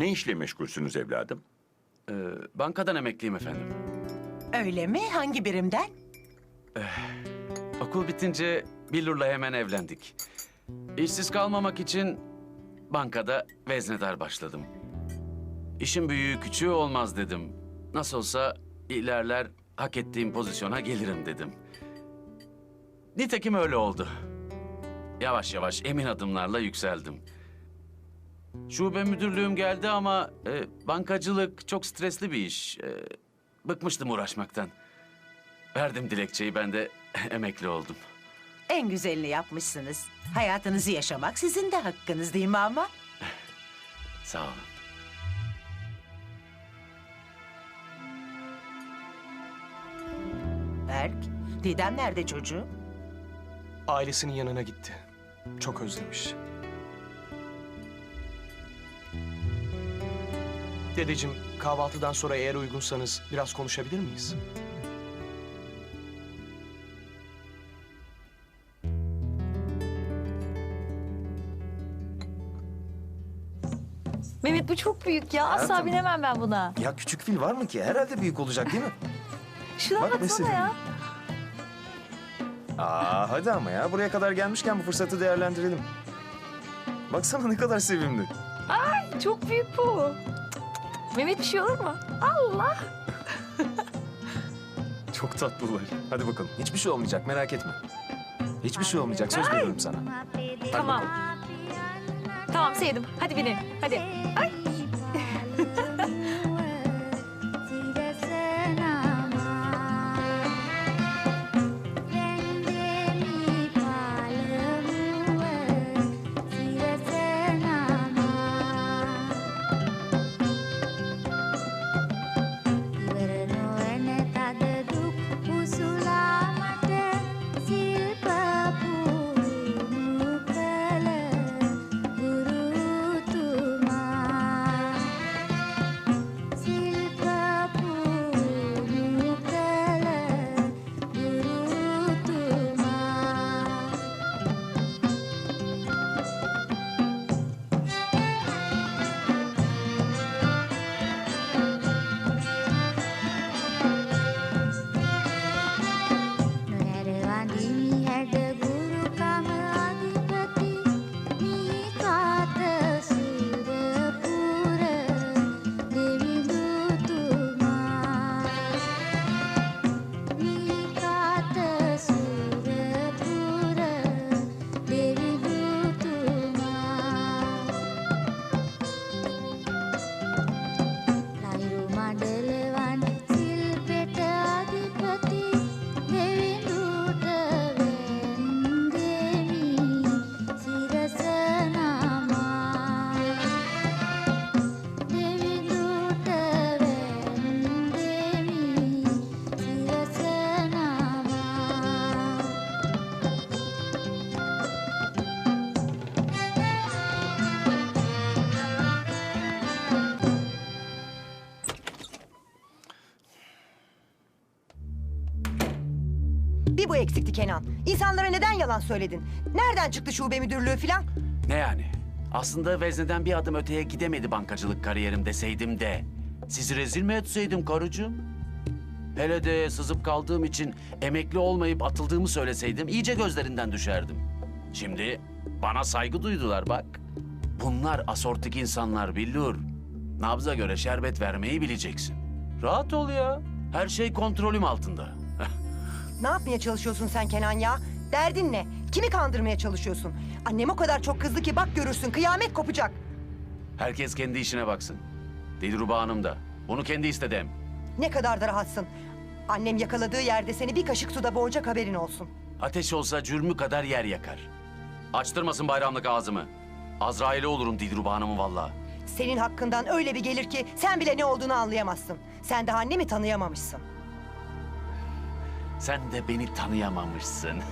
Ne işle meşgulsünüz evladım? Ee, bankadan emekliyim efendim. Öyle mi? Hangi birimden? Okul bitince Billur'la hemen evlendik. İşsiz kalmamak için bankada veznedar başladım. İşin büyüğü küçüğü olmaz dedim. Nasıl olsa ilerler hak ettiğim pozisyona gelirim dedim. Nitekim öyle oldu. Yavaş yavaş emin adımlarla yükseldim. Şube müdürlüğüm geldi ama e, bankacılık çok stresli bir iş. E, bıkmıştım uğraşmaktan. Verdim dilekçeyi ben de emekli oldum. En güzelini yapmışsınız. Hayatınızı yaşamak sizin de hakkınız değil mi ama? Sağ olun. Berk, Didem nerede çocuğum? Ailesinin yanına gitti. Çok özlemiş. Dedeciğim, kahvaltıdan sonra eğer uygunsanız biraz konuşabilir miyiz? Mehmet bu çok büyük ya. Asla Hayatım. binemem ben buna. Ya küçük fil var mı ki? Herhalde büyük olacak değil mi? Şuna Bak baksana mesela. ya. Aa hadi ama ya. Buraya kadar gelmişken bu fırsatı değerlendirelim. Baksana ne kadar sevimli. Çok büyük bu. Mehmet bir şey olur mu? Allah. Çok tatlılar. Hadi bakalım. Hiçbir şey olmayacak merak etme. Hiçbir şey olmayacak söz veriyorum sana. Tamam. Tamam sevdim. Hadi binin. Hadi. Ay. Bir bu eksikti Kenan. İnsanlara neden yalan söyledin? Nereden çıktı şube müdürlüğü filan? Ne yani? Aslında vezneden bir adım öteye gidemedi bankacılık kariyerim deseydim de. Sizi rezil mi etseydim karıcığım? Hele de sızıp kaldığım için emekli olmayıp atıldığımı söyleseydim iyice gözlerinden düşerdim. Şimdi bana saygı duydular bak. Bunlar asortik insanlar Billur. Nabza göre şerbet vermeyi bileceksin. Rahat ol ya. Her şey kontrolüm altında. Ne yapmaya çalışıyorsun sen Kenan ya? Derdin ne? Kimi kandırmaya çalışıyorsun? Annem o kadar çok kızdı ki bak görürsün kıyamet kopacak. Herkes kendi işine baksın. Dilruba Hanım da. Onu kendi istedi hem. Ne kadar da rahatsın. Annem yakaladığı yerde seni bir kaşık suda boğacak haberin olsun. Ateş olsa cürmü kadar yer yakar. Açtırmasın bayramlık ağzımı. Azrail'e olurum Dilruba Hanım'ın vallahi. Senin hakkından öyle bir gelir ki sen bile ne olduğunu anlayamazsın. Sen daha annemi tanıyamamışsın. Sen de beni tanıyamamışsın.